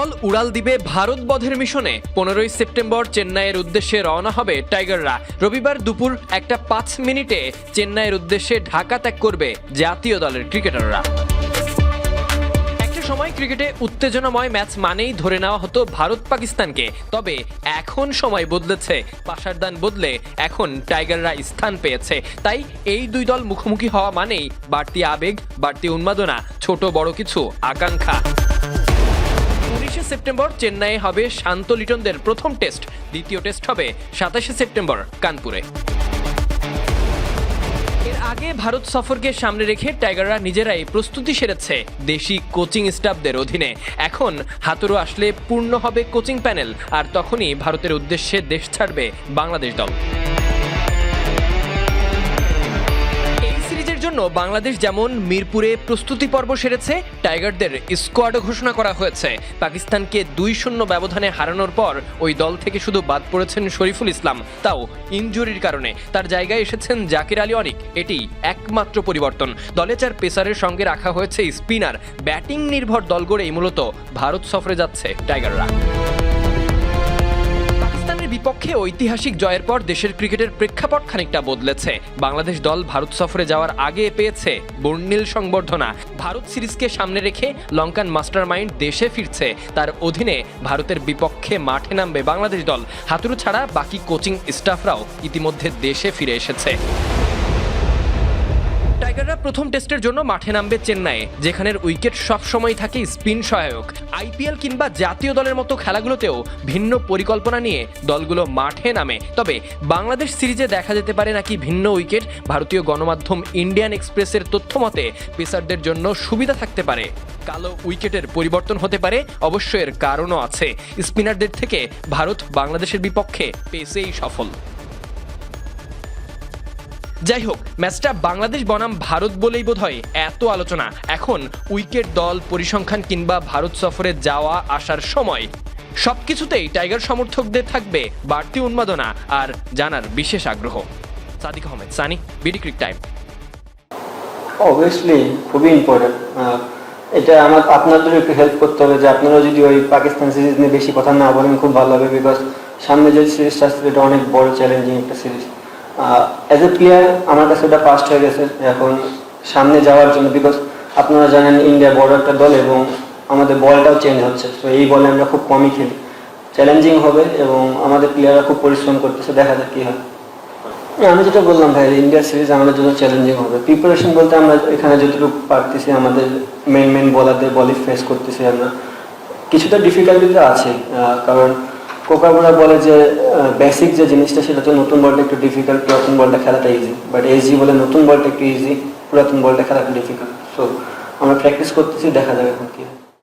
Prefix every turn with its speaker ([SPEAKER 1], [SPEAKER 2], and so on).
[SPEAKER 1] দল উড়াল দিবে ভারত বধের মিশনে। পনেরোই সেপ্টেম্বর চেন্নাইয়ের উদ্দেশ্যে রওনা হবে টাইগাররা। রবিবার দুপুর একটা পাঁচ মিনিটে চেন্নাইয়ের উদ্দেশ্যে ঢাকা ত্যাগ করবে জাতীয় দলের ক্রিকেটাররা। সময় ক্রিকেটে উত্তেজনাময় ম্যাচ মানেই ধরে নেওয়া হতো ভারত পাকিস্তানকে। তবে এখন সময় বদলেছে। পাশারদান বদলে এখন টাইগাররা স্থান পেয়েছে। তাই এই দুই দল মুখোমুখি হওয়া মানেই বাড়তি আবেগ, বাড়তি উন্মাদনা, ছোট বড় কিছু, আকাঙ্ক্ষা। উনিশে সেপ্টেম্বর চেন্নাইয়ে হবে শান্ত লিটনদের প্রথম টেস্ট। দ্বিতীয় টেস্ট হবে সাতাশে সেপ্টেম্বর কানপুরে। এর আগে ভারত সফরকে সামনে রেখে টাইগাররা নিজেরাই প্রস্তুতি সেরেছে দেশি কোচিং স্টাফদের অধীনে। এখন হাতুড়ো আসলে পূর্ণ হবে কোচিং প্যানেল, আর তখনই ভারতের উদ্দেশ্যে দেশ ছাড়বে বাংলাদেশ দল। জন্য বাংলাদেশ যেমন মিরপুরে প্রস্তুতি পর্ব সেরেছে, টাইগারদের স্কোয়াডও ঘোষণা করা হয়েছে। পাকিস্তানকে দুই শূন্য ব্যবধানে হারানোর পর ওই দল থেকে শুধু বাদ পড়েছেন শরীফুল ইসলাম, তাও ইনজুরির কারণে। তার জায়গায় এসেছেন জাকির আলী অনিক, এটি একমাত্র পরিবর্তন। দলে চার পেসারের সঙ্গে রাখা হয়েছে স্পিনার। ব্যাটিং নির্ভর দল গড়েই মূলত ভারত সফরে যাচ্ছে টাইগাররা। বিপক্ষে ঐতিহাসিক জয়ের পর দেশের ক্রিকেটের প্রেক্ষাপট খানিকটা বদলেছে। বাংলাদেশ দল ভারত সফরে যাওয়ার আগে পেয়েছে বর্ণিল সংবর্ধনা। ভারত সিরিজকে সামনে রেখে লঙ্কান মাস্টারমাইন্ড দেশে ফিরছে। তার অধীনে ভারতের বিপক্ষে মাঠে নামবে বাংলাদেশ দল। হাতুরু ছাড়া বাকি কোচিং স্টাফরাও ইতিমধ্যে দেশে ফিরে এসেছে। টাইগাররা প্রথম টেস্টের জন্য মাঠে নামবে চেন্নাইয়ে, যেখানের উইকেট সবসময় থাকে স্পিন সহায়ক। আইপিএল কিংবা জাতীয় দলের মতো খেলাগুলোতেও ভিন্ন পরিকল্পনা নিয়ে দলগুলো মাঠে নামে। তবে বাংলাদেশ সিরিজে দেখা যেতে পারে নাকি ভিন্ন উইকেট, ভারতীয় গণমাধ্যম ইন্ডিয়ান এক্সপ্রেসের তথ্য মতে পেসারদের জন্য সুবিধা থাকতে পারে। কালো উইকেটের পরিবর্তন হতে পারে অবশ্য এর কারণও আছে। স্পিনারদের থেকে ভারত বাংলাদেশের বিপক্ষে পেসেই সফল। যাই হোক, ম্যাচটা বাংলাদেশ বনাম ভারত বলেই বোধ হয় এত আলোচনা। এখন উইকেট, দল, পরিসংখ্যান কিংবা ভারত সফরে যাওয়া, আসার সময়। সবকিছুতেই টাইগার সমর্থকদের থাকবে বাড়তি উন্মাদনা আর জানার বিশেষ আগ্রহ। Sadiq Ahmed, Sani, BD crick time.
[SPEAKER 2] Obviously খুবই ইম্পর্টেন্ট এটা আমার আপনাদের একটু হেল্প করতে হবে যে আপনারা যদি ওই পাকিস্তান সিরিজ নিয়ে বেশি কথা না বলেন, খুব ভালো হবে বিকজ সামনে যে সিরিজটা আসছে, এটা অনেক বড় চ্যালেঞ্জিং একটা সিরিজ অ্যাজ এ প্লেয়ার আমার কাছে এটা পাস্ট হয়ে গেছে। এখন সামনে যাওয়ার জন্য বিকজ আপনারা জানেন ইন্ডিয়া বড় একটা দল এবং আমাদের বলটাও চেঞ্জ হচ্ছে। তো এই বলে আমরা খুব কমই খেলি। চ্যালেঞ্জিং হবে এবং আমাদের প্লেয়াররা খুব পরিশ্রম করতেছে, দেখা যাক কী হয়। আমি যেটা বললাম ভাই ইন্ডিয়া সিরিজ আমাদের জন্য চ্যালেঞ্জিং হবে। প্রিপারেশন বলতে আমরা এখানে যতটুকু পারতেছি, আমাদের মেন মেন বলারদের বলই ফেস করতেছি আমরা। কিছুটা ডিফিকাল্টি তো আছে কারণ কোকাবোরা বলে যে বেসিক যে জিনিসটা, সেটা হচ্ছে নতুন বলটা একটু ডিফিকাল্ট পুরাতন বলটা খেলাটা ইজি বাট এসজি বলে নতুন বলটা একটু ইজি পুরাতন বলটা খেলাটা ডিফিকাল্ট সো আমরা প্র্যাকটিস করতেছি, দেখা যাবে এখন কি।